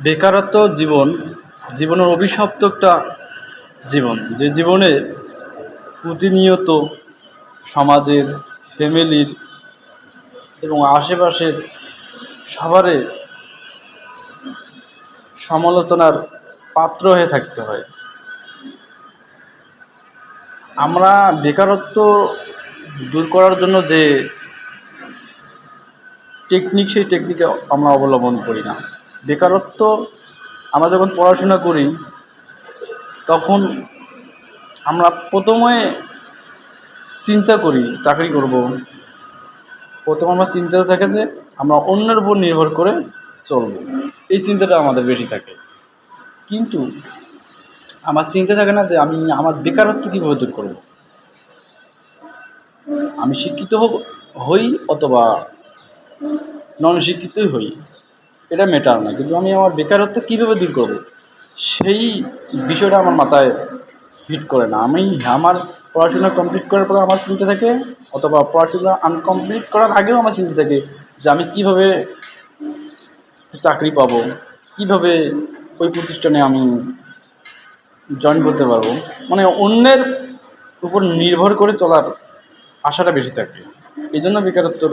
বেকারত্ব জীবন, জীবনের অভিশপ্ত একটা জীবন, যে জীবনে প্রতিনিয়ত সমাজের, ফ্যামিলির এবং আশেপাশের সবারই সমালোচনার পাত্র হয়ে থাকতে হয়। আমরা বেকারত্ব দূর করার জন্য যে টেকনিক সেই টেকনিকে আমরা অবলম্বন করি না। বেকারত্ব, আমরা যখন পড়াশোনা করি, তখন আমরা প্রথমে চিন্তা করি, চাকরি করব। প্রথমে আমার চিন্তাটা থাকে যে, আমরা অন্যের উপর নির্ভর করে চলব। এই চিন্তাটা আমাদের বেশি থাকে। কিন্তু আমার চিন্তা থাকে না যে, আমি আমার বেকারত্ব কীভাবে দূর করব? আমি শিক্ষিত হই অথবা নন শিক্ষিতই হই? এটা ম্যাটার না। কিন্তু আমি আমার বেকারত্ব কীভাবে দূর করব? সেই বিষয়টা আমার মাথায় হিট করে না। আমি আমার পড়াশোনা কমপ্লিট করার পরে আমার চিন্তা থাকে, অথবা পড়াশোনা আনকমপ্লিট করার আগেও আমার চিন্তা থাকে যে আমি কীভাবে চাকরি পাবো, কীভাবে ওই প্রতিষ্ঠানে আমি জয়েন করতে পারব। মানে অন্যের উপর নির্ভর করে চলার আশাটা বেশি থাকে। এই জন্য বেকারত্বর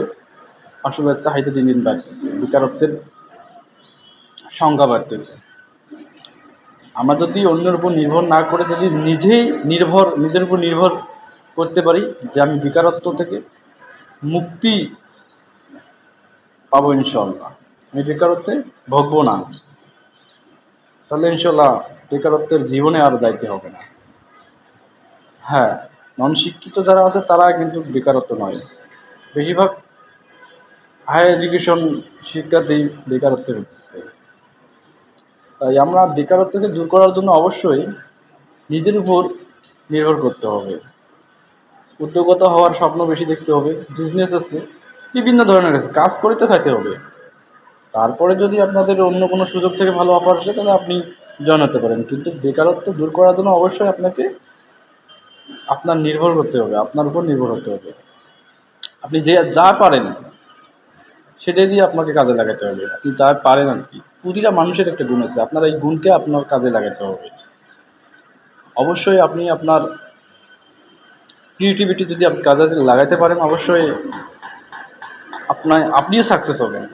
আসলে চাহিদা দিন দিন বাড়তেছে। বেকারত্বের সংখ্যা বাড়তেছে। আমরা যদি অন্যের উপর নির্ভর না করে যদি নিজেই নির্ভর, নিজের উপর নির্ভর করতে পারি যে আমি বেকারত্ব থেকে মুক্তি পাবো ইনশাল্লাহ আমি বেকারত্বে ভোগবো না। তাহলে ইনশাল্লাহ বেকারত্বের জীবনে আর যাইতে হবে না। হ্যাঁ নন শিক্ষিত যারা আছে তারা কিন্তু বেকারত্ব নয়। বেশিরভাগ হায়ার এডুকেশন শিক্ষাতেই বেকারত্বে ভুগতেছে। তাই আমরা বেকারত্বকে দূর করার জন্য অবশ্যই নিজের উপর নির্ভর করতে হবে। উদ্যোগতা হওয়ার স্বপ্ন বেশি দেখতে হবে বিজনেস আছে, বিভিন্ন ধরনের আছে, কাজ করে তো খাইতে হবে। তারপরে যদি আপনাদের অন্য কোনো সুযোগ থেকে ভালো অফার আসে, তাহলে আপনি জয়েন হতে পারেন। কিন্তু বেকারত্ব দূর করার জন্য অবশ্যই আপনাকে আপনার নির্ভর করতে হবে, আপনার উপর নির্ভর হতে হবে। আপনি যে যা পারেন, সেটাই দিয়ে আপনাকে কাজে লাগাতে হবে। আপনি যা পারেন আর কি। প্রতিটা মানুষের একটা গুণ আছে। আপনার এই গুণকে আপনার কাজে লাগাতে হবে। অবশ্যই আপনি আপনার ক্রিয়েটিভিটি যদি আপনি কাজে লাগাতে পারেন, অবশ্যই আপনার আপনিও সাকসেস হবেন।